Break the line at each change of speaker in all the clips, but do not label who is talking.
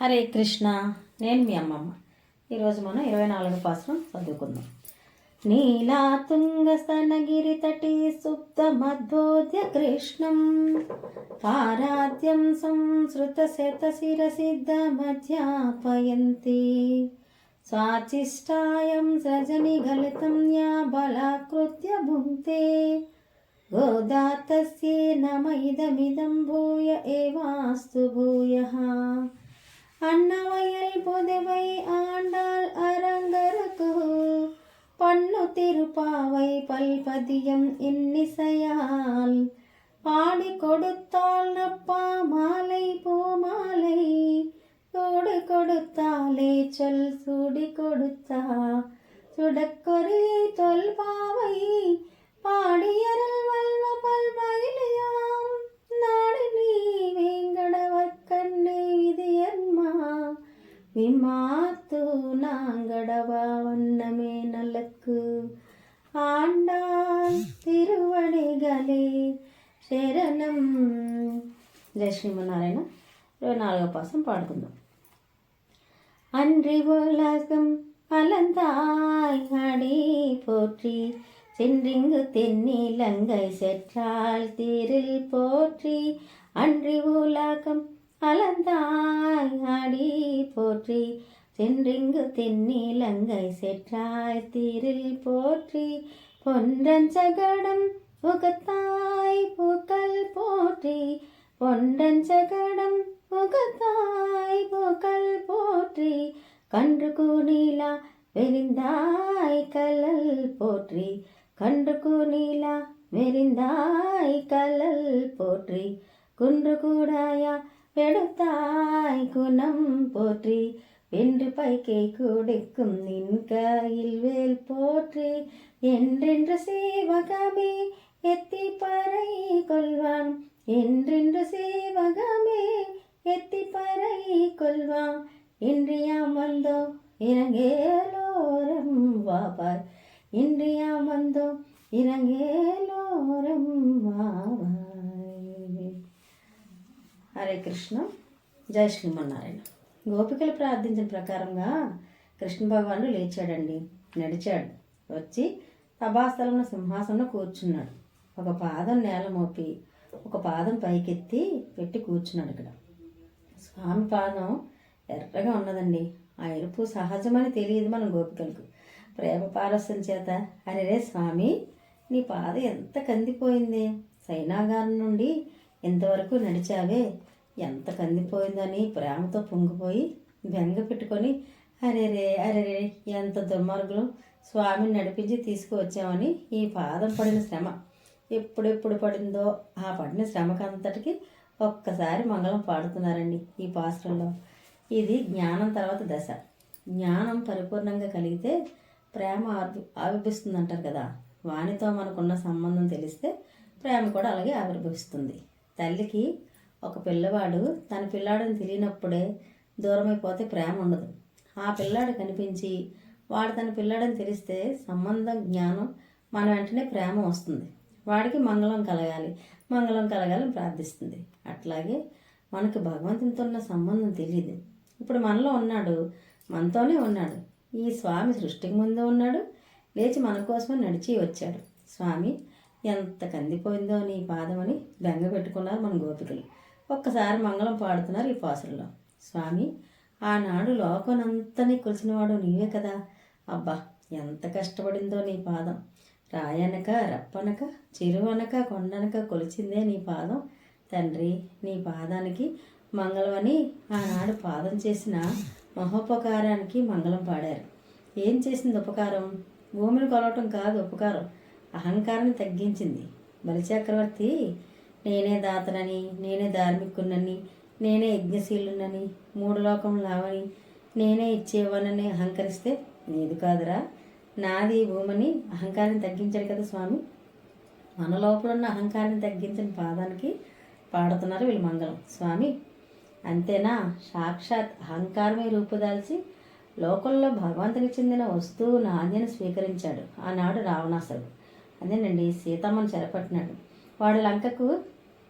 హరే కృష్ణ నేను మీ అమ్మమ్మ. ఈరోజు మనం ఇరవై నాలుగు పాసం చదువుకుందాం. నీలా తుంగ సనగిరి తటి సుప్త మధ్వోద్య కృష్ణం. పారాద్యం సంస్కృత శత శిర సిద్ధ మధ్యాపయంతి. స్వాచిష్టాయం సజని గలితం యా బలాకృత్య భుంతే. గోదాతస్యే నమ ఇదమిదం భూయ ఏవాస్తు భూయః. அன்னவயல் புதுவை ஆண்டாள் அரங்கரகு பண்ணு திருப்பாவை பல்பதியம் இன்னிசையால். பாடி கொடுத்தால் நப்பா மாலை பூமாலை சூடு கொடுத்தாலே சொல் சூடி கொடுத்தா. சுடக்கொரு தொல்பாவை பாடியரல் வல்வ பல்வயிலையாம். நாடு நீ விமாத்து நாங்கடவா வண்ணமே நல்லக்கு ஆண்டாள் తిరువడిగలే శరణం జయ శ్రీమన్నారాయణ ఇరవై నాలుగో పాసం పాడుకుందాం அன்றி உலகம் அலந்தாய் அடி போற்றி சென்றிங்கு தென்னிலங்கை செற்றால் தீரில் போற்றி அன்றி உலகம் அலந்தாய் அடி போற்றி. சென்றிங்கு தென்னிலங்கை செற்றாய் தீரில் போற்றி. பொன்றன் சகடம் புகத்தாய் பூக்கள் போற்றி. பொன்றன் சகடம் புகத்தாய் பூக்கள் போற்றி. கன்று கூனிலா வெறிந்தாய் கலல் போற்றி. கன்று கூனிலா வெறிந்தாய் கலல் போற்றி. குன்று கூடாயா பெடுத்தாய் குணம் போற்றி. வென்று பைக்கை கொடுக்கும் நின் கையில் வேல் போற்றி. என்றென்று சேவகமே எத்தி பறை கொள்வான். என்றென்று சேவகமே எத்தி பறை கொள்வான். இன்றியாம் வந்தோ இறங்கேலோரம் வாபார். இன்றியாம் வந்தோ இறங்கேலோரம் வா హరే కృష్ణ. జై శ్రీమన్నారాయణ. గోపికలు ప్రార్థించిన ప్రకారంగా కృష్ణ భగవానుడు లేచాడండి. నడిచాడు. వచ్చి సభాస్థలంలో సింహాసనంలో కూర్చున్నాడు. ఒక పాదం నేల మోపి ఒక పాదం పైకెత్తి పెట్టి కూర్చున్నాడు ఇక్కడ. స్వామి పాదం ఎర్రగా ఉన్నదండి. ఆ ఎరుపు సహజమని తెలియదు మన గోపికలకు. ప్రేమ పారస్యం చేత అరే రే స్వామి నీ పాద ఎంత కందిపోయింది. సైనాగారం నుండి ఇంతవరకు నడిచావే? ఎంత కందిపోయిందని ప్రేమతో పొంగిపోయి బెంగ పెట్టుకొని అరే రే అరే రే ఎంత దుర్మార్గులు. స్వామిని నడిపించి తీసుకువచ్చామని ఈ పాదం పడిన శ్రమ. ఎప్పుడెప్పుడు పడిందో ఆ పడిన శ్రమకంతటికి ఒక్కసారి మంగళం పాడుతున్నారండి ఈ పాత్రలో ఇది జ్ఞానం తర్వాత దశ. జ్ఞానం పరిపూర్ణంగా కలిగితే ప్రేమ ఆవి ఆవిర్భిస్తుంది అంటారు కదా. వానితో మనకున్న సంబంధం తెలిస్తే ప్రేమ కూడా అలాగే ఆవిర్భవిస్తుంది. తల్లికి ఒక పిల్లవాడు తన పిల్లాడని తెలియనప్పుడే దూరమైపోతే ప్రేమ ఉండదు. ఆ పిల్లాడు కనిపించి వాడు తన పిల్లాడని తెలిస్తే సంబంధం జ్ఞానం మన వెంటనే ప్రేమ వస్తుంది. వాడికి మంగళం కలగాలి. మంగళం కలగాలని ప్రార్థిస్తుంది. అట్లాగే మనకు భగవంతునితో ఉన్న సంబంధం తెలియదు ఇప్పుడు మనలో ఉన్నాడు మనతోనే ఉన్నాడు. ఈ స్వామి సృష్టికి ముందు ఉన్నాడు లేచి మన కోసమే నడిచి వచ్చాడు. స్వామి ఎంత కందిపోయిందో నీ పాదమని బెంగ పెట్టుకున్నారు మన గోపికలు. ఒక్కసారి మంగళం పాడుతున్నారు ఈ పాసులలో స్వామి ఆనాడు లోకనంతని కొలిసినవాడు నీవే కదా. అబ్బా ఎంత కష్టపడిందో నీ పాదం. రాయనక రప్పనక చిరువనక కొండనక కొలిచిందే నీ పాదం. తండ్రి నీ పాదానికి మంగళమని ఆనాడు పాదం చేసిన మహోపకారానికి మంగళం పాడారు. ఏం చేసింది ఉపకారం? భూమిని కొలవటం కాదు ఉపకారం. అహంకారాన్ని తగ్గించింది. బలిచక్రవర్తి నేనే దాతనని నేనే ధార్మికునని నేనే యజ్ఞశీలునని మూడు లోకం లావని నేనే ఇచ్చేవానని అహంకరిస్తే నీది కాదురా. నాది భూమని భూమిని అహంకారం తగ్గించాడు కదా స్వామి. మన లోపల ఉన్న అహంకారాన్ని తగ్గించిన పాదానికి పాడుతున్నారు వీళ్ళు మంగళం. స్వామి అంతేనా? సాక్షాత్ అహంకారమే రూపుదాల్చి లోకంలో భగవంతునికి చెందిన వస్తువు నాణ్యను స్వీకరించాడు. ఆనాడు రావణాసురుడు. అదేనండి సీతమ్మను చెరపట్టినాడు. వాడు లంకకు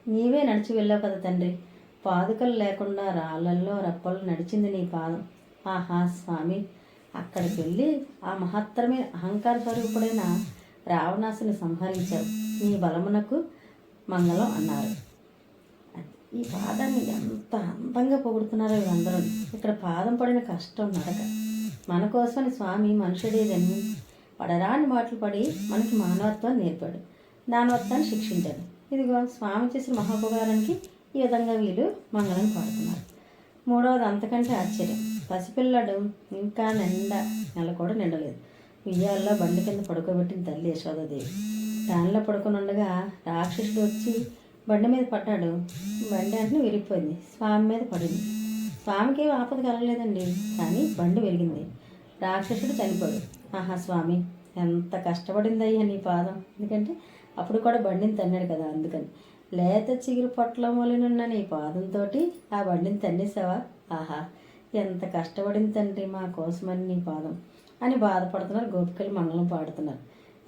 నీవే నడిచి వెళ్ళావు కదా తండ్రి. పాదుకలు లేకుండా రాళ్ళల్లో రప్పలు నడిచింది నీ పాదం. ఆహా స్వామి అక్కడికి వెళ్ళి ఆ మహత్తరమైన అహంకార స్వరూపుడైన రావణాసుని సంహరించావు. నీ బలమునకు మంగళం అన్నారు. ఈ పాదాన్ని ఎంత అందంగా పొగుడుతున్నారో వీళ్ళందరూ. ఇక్కడ పాదం పడిన కష్టం నడక మన కోసమని స్వామి మనుషుడేదని పడరాని మాటలు పడి మనకి మానవత్వం నేర్పాడు. దానవత్వాన్ని శిక్షించాడు. ఇదిగో స్వామి చేసిన మహాపకారానికి ఈ విధంగా వీళ్ళు మంగళం పాడుతున్నారు. మూడవది అంతకంటే ఆశ్చర్యం. పసిపిల్లడు ఇంకా నిండా నెల కూడా నిండలేదు. ఉయ్యాల్లో బండి కింద పడుకోబెట్టిన తల్లి యశోదదేవి. దానిలో పడుకునుండగా రాక్షసుడు వచ్చి బండి మీద పడ్డాడు. బండి అంటే విరిగిపోయింది. స్వామి మీద పడింది. స్వామికి ఏం ఆపద కలగలేదండి. కానీ బండి విరిగింది. రాక్షసుడు చనిపోయాడు. ఆహా స్వామి ఎంత కష్టపడిందయ్యా నీ పాదం. ఎందుకంటే అప్పుడు కూడా బండిని తన్నాడు కదా అందుకని. లేత చిగురు పొట్ల మూలనున్న నీ పాదంతో ఆ బండిని తన్నేసావా? ఆహా ఎంత కష్టపడింది తండ్రి మా కోసమని నీ పాదం అని బాధపడుతున్నారు గోపికలు మంగళం పాడుతున్నారు.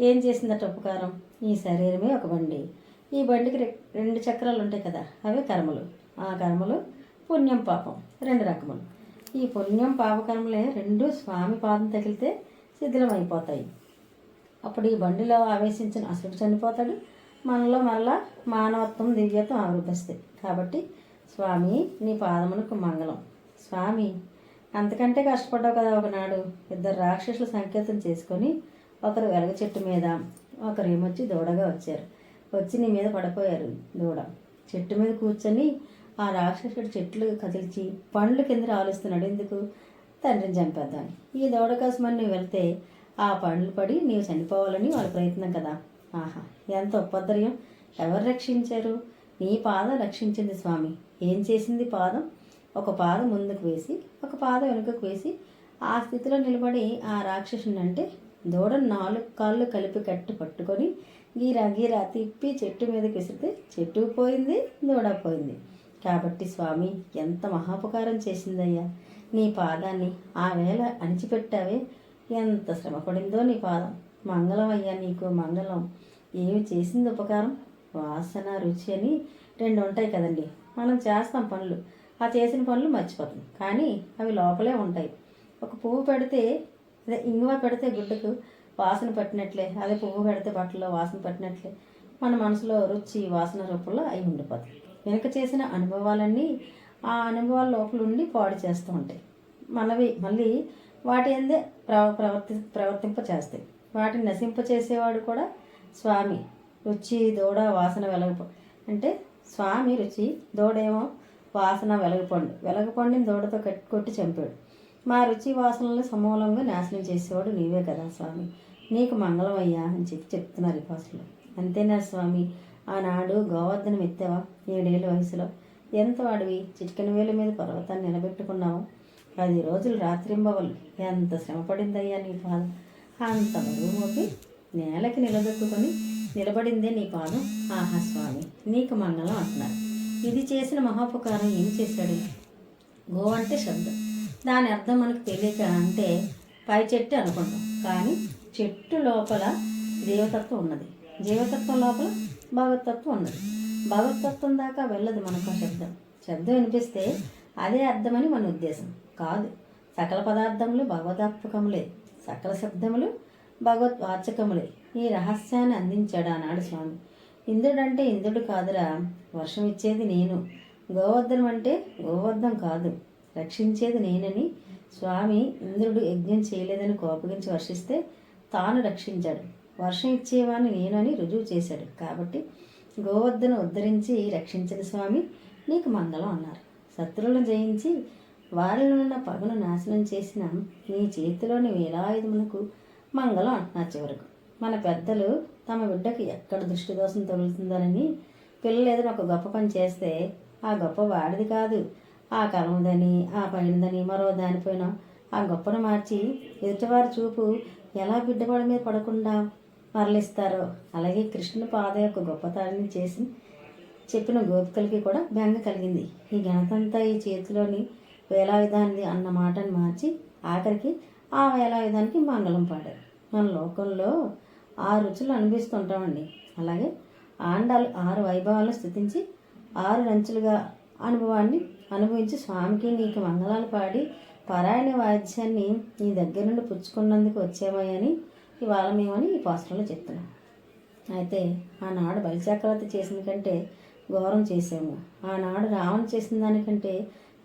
ఏం చేసిందట ఉపకారం? ఈ శరీరమే ఒక బండి. ఈ బండికి రెండు చక్రాలు ఉంటాయి కదా అవే కర్మలు. ఆ కర్మలు పుణ్యం పాపం రెండు రకములు. ఈ పుణ్యం పాపకర్మలే రెండు స్వామి పాదం తగిలితే శిథిలం అయిపోతాయి అప్పుడు ఈ బండిలో ఆవేశించిన అసలు చనిపోతాడు. మనలో మళ్ళా మానవత్వం దివ్యత్వం ఆవిర్భిస్తాయి కాబట్టి స్వామి నీ పాదమునకు మంగళం. స్వామి అంతకంటే కష్టపడ్డావు కదా ఒకనాడు. ఇద్దరు రాక్షసులు సంకేతం చేసుకొని ఒకరు వెలగ చెట్టు మీద ఒకరు ఏమొచ్చి దూడగా వచ్చారు. వచ్చి నీ మీద పడిపోయారు దూడ. చెట్టు మీద కూర్చొని ఆ రాక్షసుడు చెట్లు కదిల్చి పండ్లు కింద రాలుస్తున్నాడు. ఎందుకు? తండ్రిని చంపేద్దాం ఈ దూడ కోసం నువ్వు వెళ్తే ఆ పండ్లు పడి నీవు చనిపోవాలని వాళ్ళ ప్రయత్నం కదా. ఆహా ఎంత ఉపద్రయం ఎవరు రక్షించారు? నీ పాదం రక్షించింది స్వామి. ఏం చేసింది పాదం? ఒక పాదం ముందుకు వేసి ఒక పాదం వెనుకకు వేసి ఆ స్థితిలో నిలబడి ఆ రాక్షసుని అంటే దూడ నాలుగు కాళ్ళు కలిపి కట్టు పట్టుకొని గీరా గీరా తిప్పి చెట్టు మీదకి విసిరితే చెట్టు పోయింది దూడ పోయింది. కాబట్టి స్వామి ఎంత మహాపకారం చేసిందయ్యా. నీ పాదాన్ని ఆ వేళ అణిచిపెట్టావే. ఎంత శ్రమ పడిందో నీ పాదం. మంగళం అయ్యా నీకు మంగళం. ఏమి చేసింది ఉపకారం? వాసన రుచి అని రెండు ఉంటాయి కదండి. మనం చేస్తాం పనులు. ఆ చేసిన పనులు మర్చిపోతాం. కానీ అవి లోపలే ఉంటాయి. ఒక పువ్వు పెడితే అదే ఇంగువ పెడితే గుడ్డకు వాసన పట్టినట్లే. అదే పువ్వు పెడితే బట్టలో వాసన పట్టినట్లే. మన మనసులో రుచి వాసన రూపంలో అవి ఉండిపోతాయి. వెనుక చేసిన అనుభవాలన్నీ ఆ అనుభవాల లోపల ఉండి పాడు చేస్తూ ఉంటాయి. మనవి మళ్ళీ వాటి అందే ప్రవ ప్రవర్తి ప్రవర్తింప చేస్తాయి వాటిని నశింప చేసేవాడు కూడా స్వామి. రుచి దూడ వాసన వెలగపో అంటే స్వామి రుచి దూడేమో వాసన వెలగపండు. వెలగపండిని దూడతో కట్టి కొట్టి చంపాడు. మా రుచి వాసనలను సమూలంగా నాశనం చేసేవాడు నీవే కదా స్వామి. నీకు మంగళం అయ్యా అని చెప్పి చెప్తున్నారు ఈ పాసులు అంతేనా స్వామి? ఆనాడు గోవర్ధనం ఎత్తావా ఏడేళ్ళ వయసులో? ఎంత వాడివి? చిటికెన వేల మీద పర్వతాన్ని నిలబెట్టుకున్నావు? పది రోజులు రాత్రింబవలు. ఎంత శ్రమ పడిందయ్యా నీ పాదం అంత బరువు మోపి నేలకి నిలబెట్టుకొని నిలబడిందే నీ పాదం ఆహా స్వామి నీకు మంగళం అంటున్నారు. ఇది చేసిన మహాపకారం ఏం చేశాడు? గో అంటే శబ్దం. దాని అర్థం మనకు తెలియక అంటే పై చెట్టు అనుకుంటాం. కానీ చెట్టు లోపల దేవతత్వం ఉన్నది. జీవతత్వం లోపల భగవతత్వం ఉన్నది. భగవతత్వం దాకా వెళ్ళదు మనకు ఆ శబ్దం. శబ్దం వినిపిస్తే అదే అర్థమని మన ఉద్దేశం. కాదు. సకల పదార్థములు భగవదాత్మకములే. సకల శబ్దములు భగవద్వాచకములే. ఈ రహస్యాన్ని అందించాడు ఆనాడు స్వామి. ఇంద్రుడంటే ఇంద్రుడు కాదురా. వర్షం ఇచ్చేది నేను. గోవర్ధనం అంటే గోవర్ధం కాదు. రక్షించేది నేనని స్వామి ఇంద్రుడు యజ్ఞం చేయలేదని కోపగించి వర్షిస్తే తాను రక్షించాడు. వర్షం ఇచ్చేవాడిని నేను అని రుజువు చేశాడు. కాబట్టి గోవర్ధను ఉద్ధరించి రక్షించిన స్వామి. నీకు మంగళం అన్నారు. శత్రువులను జయించి వారిలో ఉన్న పగను నాశనం చేసిన నీ చేతిలోని వేలాయుధములకు మంగళం అంటున్నారు చివరకు. మన పెద్దలు తమ బిడ్డకి ఎక్కడ దృష్టి దోషం తగులుతుందనని పిల్లలు ఏదైనా ఒక గొప్ప పని చేస్తే ఆ గొప్ప వాడిది కాదు. ఆ కలముదని ఆ పైనదని మరో దానిపైన ఆ గొప్పను మార్చి ఎదుటివారి చూపు ఎలా బిడ్డవాడి మీద పడకుండా మరలిస్తారో అలాగే కృష్ణుని పాద యొక్క గొప్పతనాన్ని చేసి చెప్పిన గోపికలకి కూడా బెంగ కలిగింది. ఈ ఘనతంతా ఈ చేతిలోని వేలాయుధానిది అన్న మాటను మార్చి ఆఖరికి ఆ వేలాయుధానికి మంగళం పాడారు. మన లోకంలో ఆరు రుచులు అనిపిస్తుంటామండి. అలాగే ఆండాలు ఆరు వైభవాలను స్థుతించి ఆరు రంచులుగా అనుభవాన్ని అనుభవించి స్వామికి నీకు మంగళాలు పాడి పరాయణ వాద్యాన్ని నీ దగ్గర నుండి పుచ్చుకున్నందుకు వచ్చామని ఇవాళ మేమని ఈ పాస్టర్లో చెప్తున్నాం అయితే ఆనాడు బలిచక్రవర్తి చేసిన కంటే ఘోరం చేసాము ఆనాడు రావణ చేసిన దానికంటే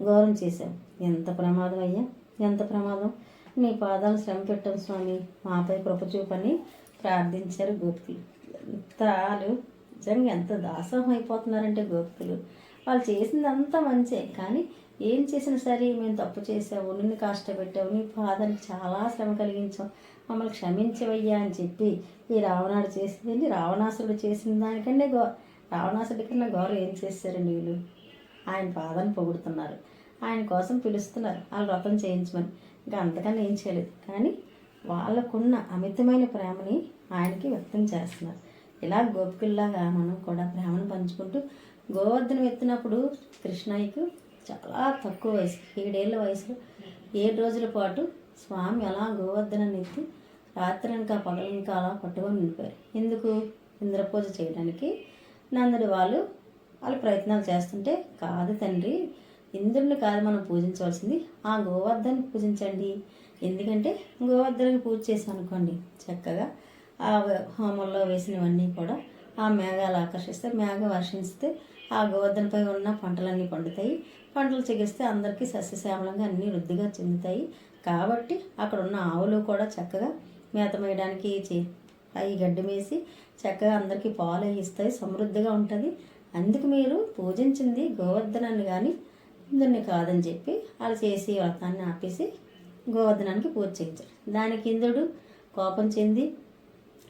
గౌరవం చేశాం ఎంత ప్రమాదం అయ్యా? ఎంత ప్రమాదం? నీ పాదాలు శ్రమ పెట్టాం స్వామి. మాపై కృప చూపని ప్రార్థించారు గోపికలు. ఎంత వాళ్ళు నిజంగా ఎంత దాసోహం అయిపోతున్నారంటే గోపికలు. వాళ్ళు చేసిందంతా మంచే కానీ ఏం చేసినా సరే మేము తప్పు చేసావు నిన్ను కష్టపెట్టావు నీ పాదానికి చాలా శ్రమ కలిగించాం మమ్మల్ని క్షమించవయ్యా అని చెప్పి ఈ రావణాడు చేసింది. రావణాసురుడు చేసిన దానికంటే గో రావణాసుడి కన్నా గౌరవం ఏం చేశారండి వీళ్ళు ఆయన బాధను పొగుడుతున్నారు. ఆయన కోసం పిలుస్తున్నారు. వాళ్ళు వ్రతం చేయించమని. ఇంకా అంతకన్నా ఏం చేయలేదు. కానీ వాళ్ళకున్న అమితమైన ప్రేమని ఆయనకి వ్యక్తం చేస్తున్నారు. ఇలా గోపికల్లాగా మనం కూడా ప్రేమను పంచుకుంటూ గోవర్ధనం ఎత్తినప్పుడు కృష్ణయ్యకు చాలా తక్కువ వయసు. ఏడేళ్ళ వయసులో ఏడు రోజుల పాటు స్వామి అలా గోవర్ధనాన్ని ఎత్తి రాత్రి ఇంకా పగలు ఇంకా అలా పట్టుకొని ఉండిపోయారు ఎందుకు? ఇంద్రపూజ చేయడానికి నందుడు వాళ్ళు వాళ్ళు ప్రయత్నాలు చేస్తుంటే కాదు తండ్రి ఇంద్రుని కాదు మనం పూజించవలసింది. ఆ గోవర్ధన్ని పూజించండి. ఎందుకంటే గోవర్ధనకి పూజ చేసాం అనుకోండి చక్కగా ఆ హోమంలో వేసినవన్నీ కూడా ఆ మేఘాలు ఆకర్షిస్తే మేఘ వర్షిస్తే ఆ గోవర్ధనపై ఉన్న పంటలన్నీ పండుతాయి. పంటలు చిగిస్తే అందరికీ సస్యశ్యామలంగా అన్నీ వృద్ధిగా చెందుతాయి. కాబట్టి అక్కడ ఉన్న ఆవులు కూడా చక్కగా మేత మేయడానికి చే- అవి గడ్డి వేసి చక్కగా అందరికీ పాలు ఇస్తాయి సమృద్ధిగా ఉంటుంది. అందుకు మీరు పూజించింది గోవర్ధనాన్ని కానీ ఇంద్రుని కాదని చెప్పి వాళ్ళు చేసి వ్రతాన్ని ఆపేసి గోవర్ధనానికి పూజ చేయించారు. దానికి ఇంద్రుడు కోపం చెంది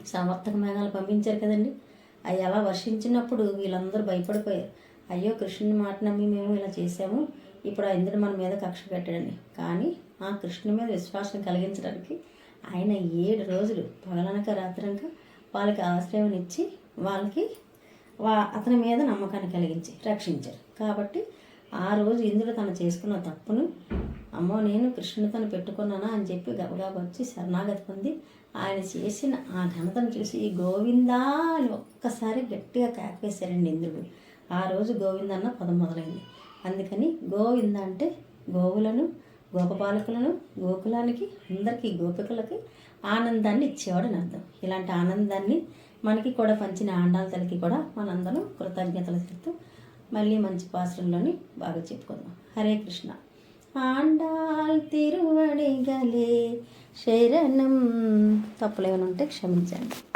సమర్థక మేఘాలు పంపించారు కదండి. అవి అలా వర్షించినప్పుడు వీళ్ళందరూ భయపడిపోయారు. అయ్యో కృష్ణుని మాట నమ్మి మేము ఇలా చేసాము ఇప్పుడు ఆ ఇంద్రుడు మన మీద కక్ష కట్టాడని కానీ ఆ కృష్ణుని మీద విశ్వాసం కలిగించడానికి ఆయన ఏడు రోజులు పగలనక రాత్రనక వాళ్ళకి ఆశ్రయం ఇచ్చి వాళ్ళకి వా అతని మీద నమ్మకాన్ని కలిగించి రక్షించారు. కాబట్టి ఆ రోజు ఇంద్రుడు తను చేసుకున్న తప్పును అమ్మో నేను కృష్ణుడు తను పెట్టుకున్నానా అని చెప్పి గబగబా వచ్చి శరణాగతి పొంది ఆయన చేసిన ఆ ఘనతను చూసి ఈ గోవిందా అని ఒక్కసారి గట్టిగా కేకవేశారండి ఇంద్రుడు. ఆ రోజు గోవింద అన్న పదం మొదలైంది. అందుకని గోవింద అంటే గోవులను గోపపాలకులను గోకులానికి అందరికీ గోపికలకి ఆనందాన్ని ఇచ్చేవాడని అర్థం. ఇలాంటి ఆనందాన్ని మనకి కూడా పంచిన ఆండాల తల్లికి కూడా మనందరం కృతజ్ఞతలు చెప్తూ మళ్ళీ మంచి పాత్రల్లోని బాగా చెప్పుకుందాం. హరే కృష్ణ. ఆండాల్ తిరువడిగలే శరణం. తప్పులు ఏమైనా ఉంటే క్షమించండి.